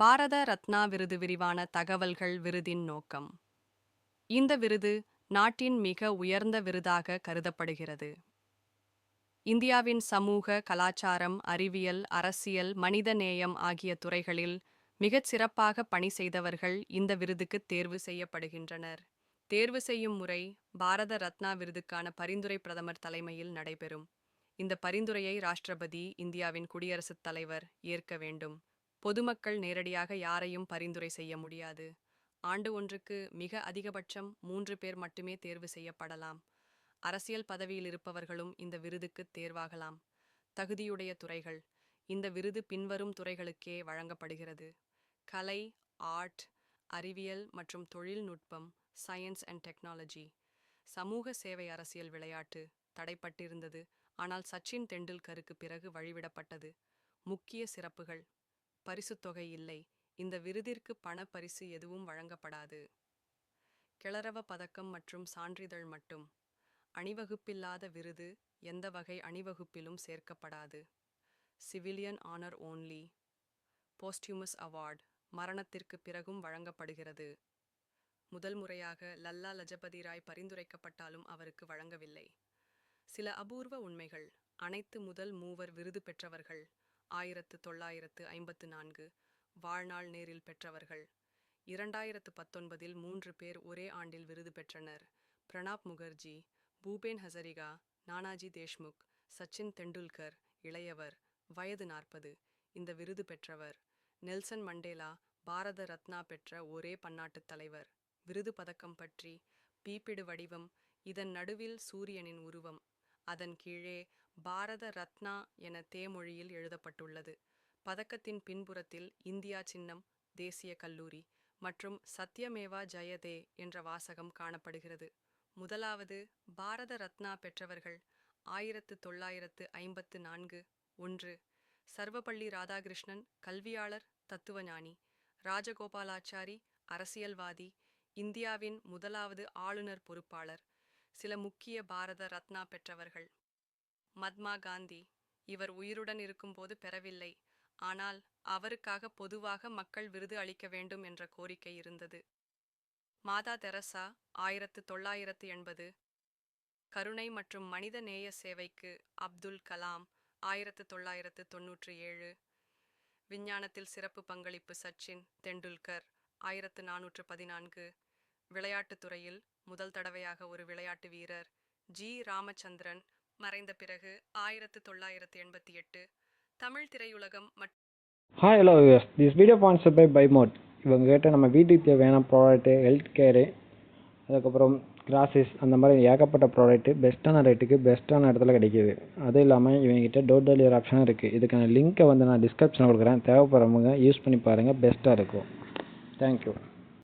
பாரத ரத்னா விருது விரிவான தகவல்கள் விருதின் நோக்கம். இந்த விருது நாட்டின் மிக உயர்ந்த விருதாக கருதப்படுகிறது. இந்தியாவின் சமூக கலாச்சாரம் அறிவியல் அரசியல் மனிதநேயம் ஆகிய துறைகளில் மிகச் சிறப்பாக பணி செய்தவர்கள் இந்த விருதுக்கு தேர்வு செய்யப்படுகின்றனர். தேர்வு செய்யும் முறை பாரத ரத்னா விருதுக்கான பரிந்துரை பிரதமர் தலைமையில் நடைபெறும். இந்த பரிந்துரையை ராஷ்டிரபதி இந்தியாவின் குடியரசுத் தலைவர் ஏற்க வேண்டும். பொதுமக்கள் நேரடியாக யாரையும் பரிந்துரை செய்ய முடியாது. ஆண்டு ஒன்றுக்கு மிக அதிகபட்சம் மூன்று பேர் மட்டுமே தேர்வு செய்யப்படலாம். அரசியல் பதவியில் இருப்பவர்களும் இந்த விருதுக்கு தேர்வாகலாம். தகுதியுடைய துறைகள். இந்த விருது பின்வரும் துறைகளுக்கே வழங்கப்படுகிறது. கலை ஆர்ட் அறிவியல் மற்றும் தொழில்நுட்பம் சயின்ஸ் அண்ட் டெக்னாலஜி. சமூக சேவை அரசியல் விளையாட்டு தடைப்பட்டிருந்தது. ஆனால் சச்சின் தெண்டுல்கருக்கு பிறகு வழிவிடப்பட்டது. முக்கிய சிறப்புகள். பரிசுத்தொகை இல்லை. இந்த விருதிற்கு பண பரிசு எதுவும் வழங்கப்படாது. கிளறவ பதக்கம் மற்றும் சான்றிதழ் மட்டும். அணிவகுப்பில்லாத விருது எந்த வகை அணிவகுப்பிலும் சேர்க்கப்படாது. Civilian honour only. Posthumous award மரணத்திற்கு பிறகும் வழங்கப்படுகிறது. முதல் முறையாக லல்லா லஜபதி ராய் பரிந்துரைக்கப்பட்டாலும் அவருக்கு வழங்கவில்லை. சில அபூர்வ உண்மைகள். அனைத்து முதல் மூவர் விருது பெற்றவர்கள். ஆயிரத்து தொள்ளாயிரத்து ஐம்பத்து நான்கு வாழ்நாள் நேரில் பெற்றவர்கள். இரண்டாயிரத்து பத்தொன்பதில் மூன்று பேர் ஒரே ஆண்டில் விருது பெற்றனர். பிரணாப் முகர்ஜி பூபேன் ஹசரிகா நானாஜி தேஷ்முக் சச்சின் தெண்டுல்கர் இளையவர் வயது நாற்பது. இந்த விருது பெற்றவர் நெல்சன் மண்டேலா பாரத ரத்னா பெற்ற ஒரே பன்னாட்டுத் தலைவர். விருது பதக்கம் பற்றி பீப்பிடு வடிவம் இதன் நடுவில் சூரியனின் உருவம் அதன் கீழே பாரத ரத்னா என தேமொழியில் எழுதப்பட்டுள்ளது. பதக்கத்தின் பின்புறத்தில் இந்தியா சின்னம் தேசிய கல்லூரி மற்றும் சத்யமேவா ஜெயதே என்ற வாசகம் காணப்படுகிறது. முதலாவது பாரத ரத்னா பெற்றவர்கள் ஆயிரத்து தொள்ளாயிரத்து ஐம்பத்து நான்கு ஒன்று சர்வபள்ளி ராதாகிருஷ்ணன் கல்வியாளர் தத்துவஞானி ராஜகோபாலாச்சாரி அரசியல்வாதி இந்தியாவின் முதலாவது ஆளுநர் பொறுப்பாளர் சில முக்கிய பாரத ரத்னா பெற்றவர்கள். மத்மா காந்தி. இவர் உயிருடன் இருக்கும்போது பெறவில்லை. ஆனால் அவருக்காக பொதுவாக மக்கள் விருது அளிக்க வேண்டும் என்ற கோரிக்கை இருந்தது. மாதா தெரசா ஆயிரத்து தொள்ளாயிரத்து எண்பது. கருணை மற்றும் மனித நேய சேவைக்கு அப்துல் கலாம் ஆயிரத்து தொள்ளாயிரத்து தொன்னூற்றி ஏழு. விஞ்ஞானத்தில் சிறப்பு பங்களிப்பு சச்சின் தெண்டுல்கர் ஆயிரத்து நானூற்று பதினான்கு. விளையாட்டுத்துறையில் முதல் தடவையாக ஒரு விளையாட்டு வீரர் ஜி. ராமச்சந்திரன் மறைந்த பிறகு ஆயிரத்து தொள்ளாயிரத்து எண்பத்தி எட்டு தமிழ் திரையுலகம் hi hello this video sponsor by பைமோட் இவங்க கிட்ட நம்ம வீட்டுக்கு தேவையான ப்ராடக்ட்டு ஹெல்த் கேரு அதுக்கப்புறம் கிராசஸ் அந்த மாதிரி ஏகப்பட்ட ப்ராடக்ட்டு பெஸ்ட்டான ரேட்டுக்கு பெஸ்ட்டான இடத்துல கிடைக்கிது. அதுவும் இல்லாமல் இவங்ககிட்ட டோர் டெலிவரி ஆப்ஷனும் இருக்குது இதுக்கான லிங்க்கை வந்து நான் டிஸ்கிரிப்ஷன் கொடுக்குறேன். தேவைப்படுறவங்க யூஸ் பண்ணி பாருங்கள் பெஸ்ட்டாக இருக்கும். தேங்க்யூ